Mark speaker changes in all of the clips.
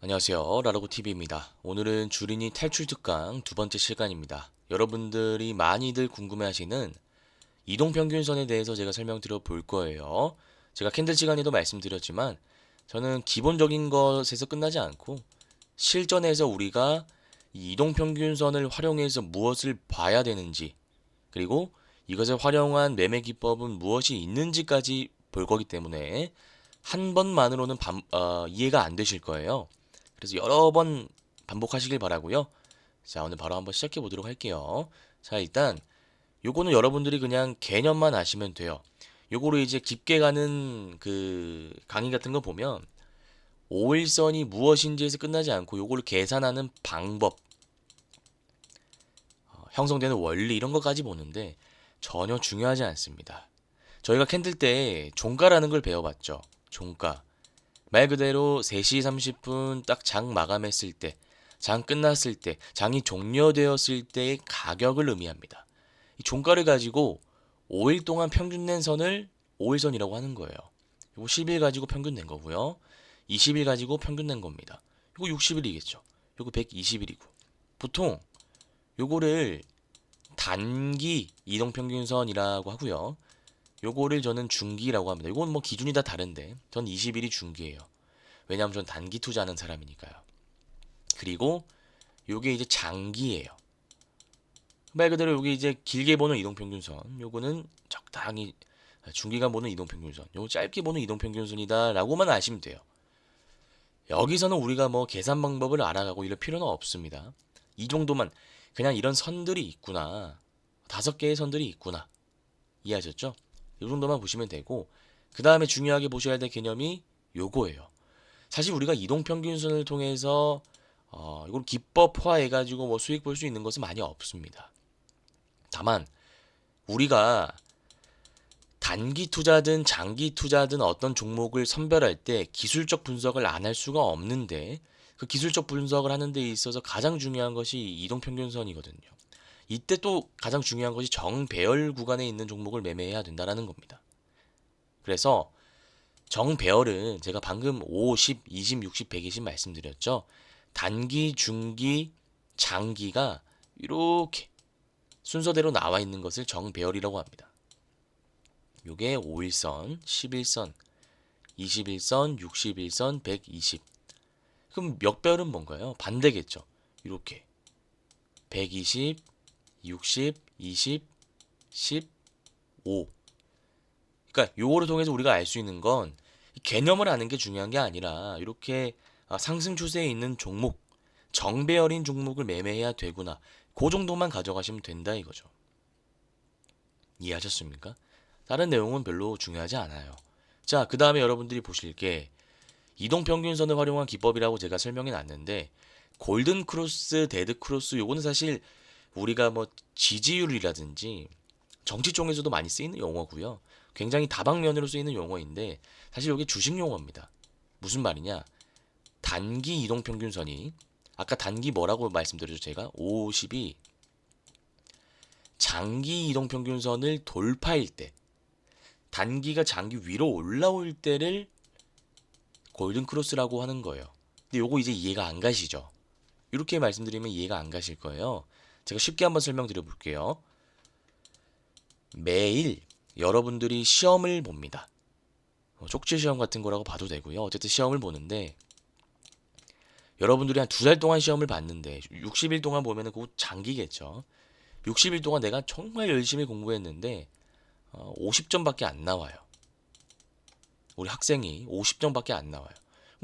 Speaker 1: 안녕하세요. 라라고TV입니다. 오늘은 주린이 탈출 특강 두 번째 시간입니다. 여러분들이 많이들 궁금해하시는 이동평균선에 대해서 제가 설명드려 볼 거예요. 제가 캔들 시간에도 말씀드렸지만 저는 기본적인 것에서 끝나지 않고 실전에서 우리가 이 이동평균선을 활용해서 무엇을 봐야 되는지 그리고 이것을 활용한 매매 기법은 무엇이 있는지까지 볼 거기 때문에 한 번만으로는 반- 어, 이해가 안 되실 거예요. 그래서 여러 번 반복하시길 바라고요. 자, 오늘 바로 한번 시작해 보도록 할게요. 자, 일단 요거는 여러분들이 그냥 개념만 아시면 돼요. 요거를 이제 깊게 가는 그 강의 같은 거 보면 5일선이 무엇인지에서 끝나지 않고 요거를 계산하는 방법, 어, 형성되는 원리 이런 것까지 보는데 전혀 중요하지 않습니다. 저희가 캔들 때 종가라는 걸 배워봤죠. 종가. 말 그대로 3시 30분 딱 장 마감했을 때, 장 끝났을 때, 장이 종료되었을 때의 가격을 의미합니다. 이 종가를 가지고 5일 동안 평균 낸 선을 5일선이라고 하는 거예요. 이거 10일 가지고 평균 낸 거고요. 20일 가지고 평균 낸 겁니다. 이거 60일이겠죠. 이거 120일이고. 보통 요거를 단기 이동평균선이라고 하고요. 요거를 저는 중기라고 합니다. 이건 뭐 기준이 다 다른데 전 20일이 중기예요. 왜냐하면 전 단기 투자하는 사람이니까요. 그리고 요게 이제 장기예요. 말 그대로 요게 이제 길게 보는 이동평균선, 요거는 적당히 중기간 보는 이동평균선, 요거 짧게 보는 이동평균선이다라고만 아시면 돼요. 여기서는 우리가 뭐 계산 방법을 알아가고 이럴 필요는 없습니다. 이 정도만 그냥 이런 선들이 있구나. 다섯 개의 선들이 있구나. 이해하셨죠? 이 정도만 보시면 되고 그 다음에 중요하게 보셔야 될 개념이 요거예요. 사실 우리가 이동평균선을 통해서 어, 이걸 기법화해 가지고 뭐 수익 볼 수 있는 것은 많이 없습니다. 다만 우리가 단기 투자든 장기 투자든 어떤 종목을 선별할 때 기술적 분석을 안 할 수가 없는데 그 기술적 분석을 하는 데 있어서 가장 중요한 것이 이동평균선이거든요. 이때 또 가장 중요한 것이 정배열 구간에 있는 종목을 매매해야 된다라는 겁니다. 그래서 정배열은 제가 방금 5, 10, 20, 60, 120 말씀드렸죠. 단기, 중기, 장기가 이렇게 순서대로 나와 있는 것을 정배열이라고 합니다. 요게 5일선, 11선, 21선, 61선, 120. 그럼 역별은 뭔가요? 반대겠죠. 이렇게 120, 60, 20, 15. 그러니까 요거를 통해서 우리가 알 수 있는 건 개념을 아는 게 중요한 게 아니라 이렇게 아, 상승 추세에 있는 종목, 정배열인 종목을 매매해야 되구나. 그 정도만 가져가시면 된다 이거죠. 이해하셨습니까? 다른 내용은 별로 중요하지 않아요. 자, 그 다음에 여러분들이 보실 게 이동평균선을 활용한 기법이라고 제가 설명해 놨는데 골든 크로스, 데드 크로스 요거는 사실 우리가 뭐 지지율이라든지 정치 쪽에서도 많이 쓰이는 용어고요. 굉장히 다방면으로 쓰이는 용어인데 사실 이게 주식 용어입니다. 무슨 말이냐? 단기 이동 평균선이 아까 단기 뭐라고 말씀드렸죠 제가 50이 장기 이동 평균선을 돌파일 때 단기가 장기 위로 올라올 때를 골든 크로스라고 하는 거예요. 근데 요거 이제 이해가 안 가시죠? 이렇게 말씀드리면 이해가 안 가실 거예요. 제가 쉽게 한번 설명드려 볼게요. 매일 여러분들이 시험을 봅니다. 어, 쪽지 시험 같은 거라고 봐도 되고요. 어쨌든 시험을 보는데 여러분들이 한 두 달 동안 시험을 봤는데 60일 동안 보면은 그거 장기겠죠. 60일 동안 내가 정말 열심히 공부했는데 어, 50점밖에 안 나와요. 우리 학생이 50점밖에 안 나와요.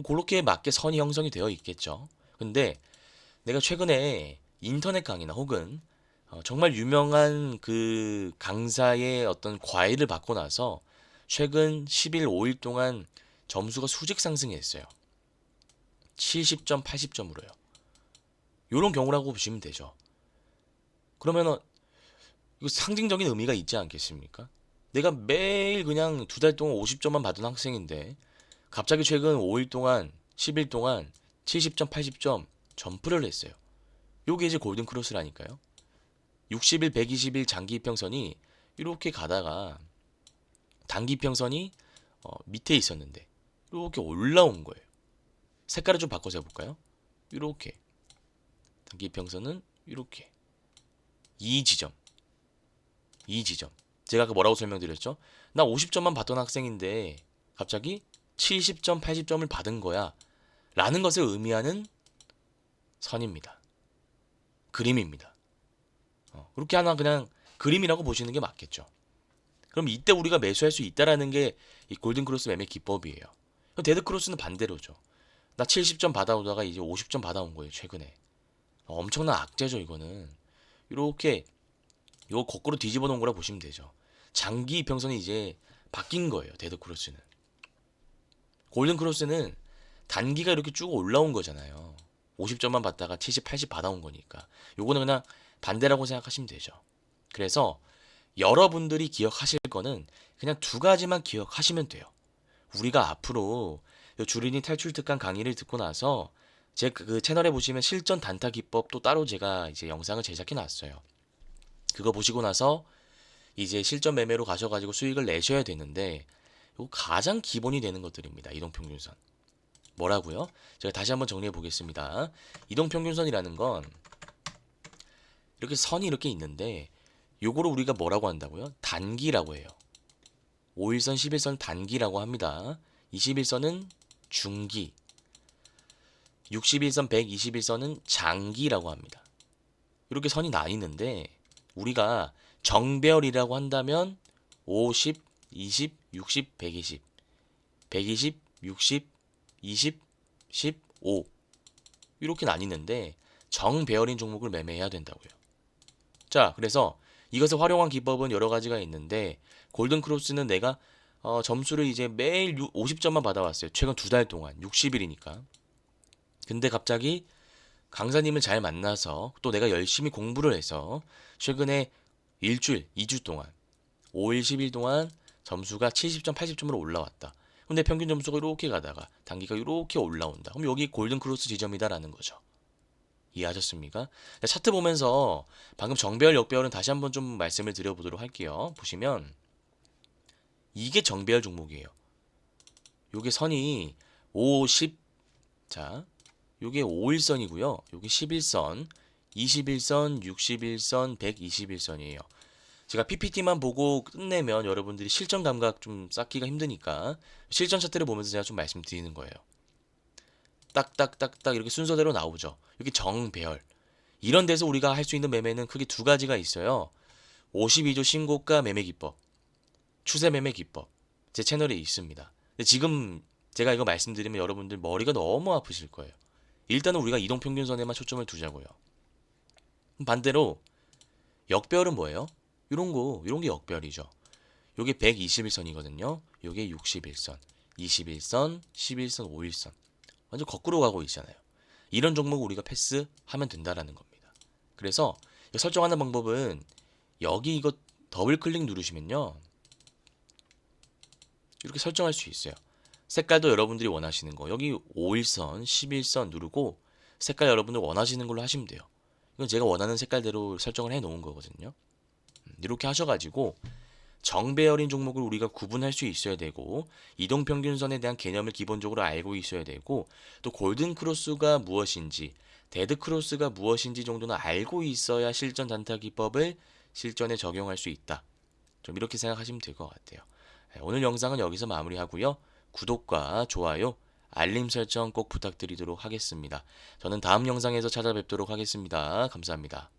Speaker 1: 그렇게 맞게 선이 형성이 되어 있겠죠. 근데 내가 최근에 인터넷 강의나 혹은 어, 정말 유명한 그 강사의 어떤 과외를 받고 나서 최근 10일, 5일 동안 점수가 수직 상승했어요. 70점, 80점으로요. 이런 경우라고 보시면 되죠. 그러면은 이거 상징적인 의미가 있지 않겠습니까? 내가 매일 그냥 두 달 동안 50점만 받은 학생인데 갑자기 최근 5일 동안, 10일 동안 70점, 80점 점프를 했어요. 요게 이제 골든 크로스라니까요. 60일, 120일 장기 이평선이 이렇게 가다가 단기 이평선이 어, 밑에 있었는데 이렇게 올라온 거예요. 색깔을 좀 바꿔서 해볼까요? 이렇게 단기 이평선은 이렇게 이 지점 이 지점 제가 아까 뭐라고 설명드렸죠? 나 50점만 받던 학생인데 갑자기 70점, 80점을 받은 거야 라는 것을 의미하는 선입니다. 그림입니다. 어, 그렇게 하나 그냥 그림이라고 보시는 게 맞겠죠. 그럼 이때 우리가 매수할 수 있다라는 게 이 골든 크로스 매매 기법이에요. 데드 크로스는 반대로죠. 나 70점 받아오다가 이제 50점 받아온 거예요, 최근에. 어, 엄청난 악재죠, 이거는. 이렇게 이거 거꾸로 뒤집어 놓은 거라 보시면 되죠. 장기 이평선이 이제 바뀐 거예요, 데드 크로스는. 골든 크로스는 단기가 이렇게 쭉 올라온 거잖아요. 50점만 받다가 70, 80 받아온 거니까. 요거는 그냥 반대라고 생각하시면 되죠. 그래서 여러분들이 기억하실 거는 그냥 두 가지만 기억하시면 돼요. 우리가 앞으로 요 주린이 탈출 특강 강의를 듣고 나서 제 그 채널에 보시면 실전 단타 기법 또 따로 제가 이제 영상을 제작해 놨어요. 그거 보시고 나서 이제 실전 매매로 가셔가지고 수익을 내셔야 되는데 요 가장 기본이 되는 것들입니다. 이동평균선. 뭐라고요? 제가 다시 한번 정리해 보겠습니다. 이동 평균선이라는 건 이렇게 선이 이렇게 있는데 요거를 우리가 뭐라고 한다고요? 단기라고 해요. 5일선, 11선 단기라고 합니다. 21선은 중기, 61선, 121선은 장기라고 합니다. 이렇게 선이 나뉘는데 우리가 정배열이라고 한다면 50, 20, 60, 120, 120, 60, 20, 10, 5 이렇게 나뉘는데 정 배열인 종목을 매매해야 된다고요. 자, 그래서 이것을 활용한 기법은 여러 가지가 있는데 골든 크로스는 내가 어, 점수를 이제 매일 50점만 받아왔어요. 최근 두 달 동안 60일이니까. 근데 갑자기 강사님을 잘 만나서 또 내가 열심히 공부를 해서 최근에 일주일, 2주 동안 5일, 10일 동안 점수가 70점, 80점으로 올라왔다. 근데 평균 점수가 이렇게 가다가 단기가 이렇게 올라온다. 그럼 여기 골든 크로스 지점이다라는 거죠. 이해하셨습니까? 자, 차트 보면서 방금 정배열, 역배열은 다시 한번 좀 말씀을 드려보도록 할게요. 보시면 이게 정배열 종목이에요. 요게 선이 5, 10, 자, 요게 5일선이고요. 요게 11선, 21선, 61선, 121선이에요. 제가 PPT만 보고 끝내면 여러분들이 실전 감각 좀 쌓기가 힘드니까 실전 차트를 보면서 제가 좀 말씀드리는 거예요. 딱딱딱딱 이렇게 순서대로 나오죠. 여기 정배열. 이런 데서 우리가 할 수 있는 매매는 크게 두 가지가 있어요. 52조 신고가 매매 기법, 추세 매매 기법. 제 채널에 있습니다. 근데 지금 제가 이거 말씀드리면 여러분들 머리가 너무 아프실 거예요. 일단은 우리가 이동 평균선에만 초점을 두자고요. 반대로 역배열은 뭐예요? 이런 거, 이런 게 역배열이죠. 요게 121선이거든요. 요게 61선, 21선, 11선, 5일선. 완전 거꾸로 가고 있잖아요. 이런 종목 우리가 패스하면 된다라는 겁니다. 그래서 설정하는 방법은 여기 이거 더블 클릭 누르시면요. 이렇게 설정할 수 있어요. 색깔도 여러분들이 원하시는 거. 여기 5일선, 11선 누르고 색깔 여러분들 원하시는 걸로 하시면 돼요. 이건 제가 원하는 색깔대로 설정을 해 놓은 거거든요. 음, 이렇게 하셔가지고 정배열인 종목을 우리가 구분할 수 있어야 되고 이동평균선에 대한 개념을 기본적으로 알고 있어야 되고 또 골든 크로스가 무엇인지 데드 크로스가 무엇인지 정도는 알고 있어야 실전 단타 기법을 실전에 적용할 수 있다. 좀 이렇게 생각하시면 될 것 같아요. 네, 오늘 영상은 여기서 마무리하고요. 구독과 좋아요, 알림 설정 꼭 부탁드리도록 하겠습니다. 저는 다음 영상에서 찾아뵙도록 하겠습니다. 감사합니다.